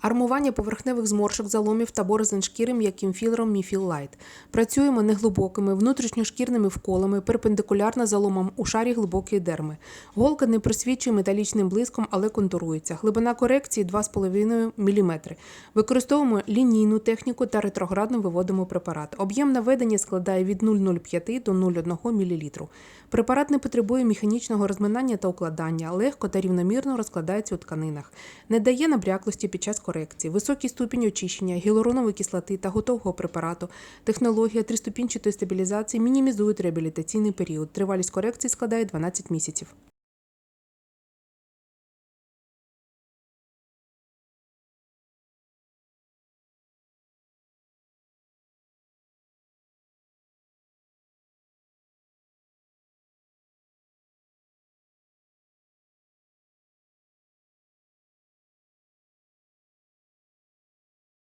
Армування поверхневих зморшок, заломів та борозен шкіри м'яким філером Міфіл Лайт. Працюємо неглибокими внутрішньошкірними вколами, перпендикулярно заломам у шарі глибокої дерми. Голка не просвічує металічним блиском, але контурується. Глибина корекції 2,5 мм. Використовуємо лінійну техніку та ретроградно виводимо препарат. Об'єм наведення складає від 0,05 до 0,1 мл. Препарат не потребує механічного розминання та укладання, легко та рівномірно розкладається у тканинах, не дає набряклості під час корекції, високий ступінь очищення, гіалуронової кислоти та готового препарату, технологія триступінчатої стабілізації мінімізують реабілітаційний період. Тривалість корекції складає 12 місяців.